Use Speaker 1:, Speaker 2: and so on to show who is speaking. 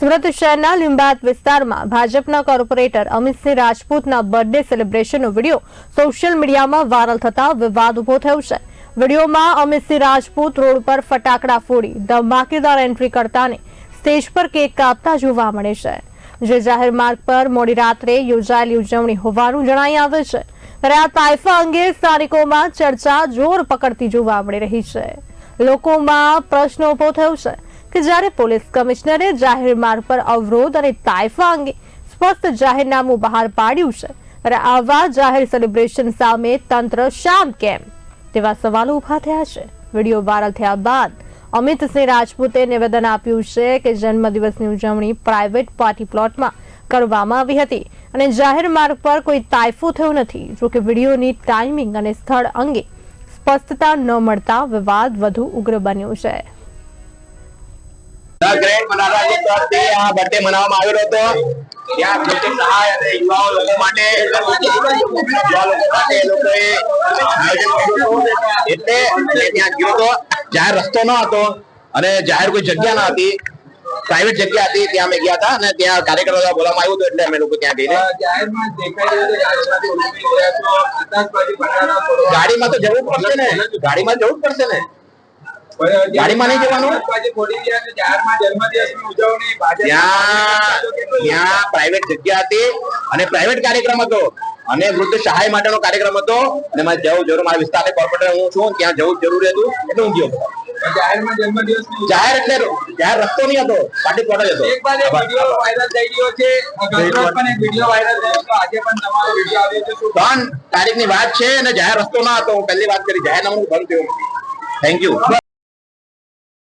Speaker 1: સુરત શહેરના લિંબાત વિસ્તારમાં ભાજપના કોર્પોરેટર અમિતસિંહ રાજપૂતના બર્થડે સેલિબ્રેશનનો વીડિયો સોશિયલ મીડિયામાં વાયરલ થતા વિવાદ ઊભો થયો છે. વિડીયોમાં અમિતસિંહ રાજપૂત રોડ પર ફટાકડા ફોડી ધમાકેદાર એન્ટ્રી કરતાને સ્ટેજ પર કેક કાપતા જોવા મળે છે. જે જાહેર માર્ગ પર મોડી રાત્રે યોજાયેલી ઉજવણી હોવાનું જણાઈ આવે છે. ત્યારે આ તાઇફા અંગે સ્થાનિકોમાં ચર્ચા જોર પકડતી જોવા મળી રહી છે. લોકોમાં પ્રશ્ન ઊભો થયો છે. કે જ્યારે પોલીસ કમિશનરે જાહેર માર્ગ પર અવરોધ અને તાઇફા અંગે સ્પષ્ટ જાહેરનામું બહાર પાડ્યું છે, ત્યારે આવા જાહેર સેલિબ્રેશન સામે તંત્ર શાંત કેમ? તેવા સવાલો ઊભા થયા છે. વીડિયો વાયરલ થયા બાદ અમિતસિંહ રાજપૂતે નિવેદન આપ્યું છે કે જન્મદિવસની ઉજવણી પ્રાઇવેટ પાર્ટી પ્લોટમાં કરવામાં આવી હતી અને જાહેર માર્ગ પર કોઈ તાઇફો થયો નથી જોકે વિડીયોની ટાઈમિંગ અને સ્થળ અંગે સ્પષ્ટતા ન મળતા વિવાદ વધુ ઉગ્ર બન્યો છે.
Speaker 2: ધ ગ્રેટ મનારાજી તરફથી આ બર્થડે મનાવવામાં આવેલો હતો. ત્યાં કૃષિ સહાય અને યુવાઓ લોકો માટે યુવા લોકો માટે એ લોકોએ આયોજન કર્યું હતું. એટલે ત્યાં ગયો હતો જાહેર રસ્તો ન હતો અને જાહેર કોઈ જગ્યા ન હતી. પ્રાઇવેટ જગ્યા હતી ત્યાં અમે ગયા હતા અને ત્યાં કાર્યક્રમ બોલાવવામાં આવ્યું હતું એટલે અમે લોકો ત્યાં
Speaker 3: થોડો-
Speaker 2: ગાડીમાં તો જવું પડશે ને. ગાડીમાં જવું પડશે ને. ગાડીમાં નહીં જવાનું? ત્યાં પ્રાઇવેટ જગ્યા હતી અને પ્રાઇવેટ કાર્યક્રમ હતો. અને વૃદ્ધ સહાય માટેનો કાર્યક્રમ હતો. અને મારે જવું જરૂર મારા વિસ્તારની કોર્પોરેટર હું છું ત્યાં જવું જરૂરી હતું એટલે હું ગયો. જાહેર એટલે જાહેર રસ્તો નહીં હતો પાર્ટી પ્લોટ હતો.
Speaker 3: એક બાદ વીડિયો વાયરલ થઈ ગયો છે પણ એક વીડિયો વાયરલ થયો હતો આજે પણ તમારો વીડિયો આવ્યો છે.
Speaker 2: ત્રણ તારીખની વાત છે અને જાહેર રસ્તો ના હતો. હું પહેલી વાત કરી જાહેર નામું બંધ થયું થેન્ક યુ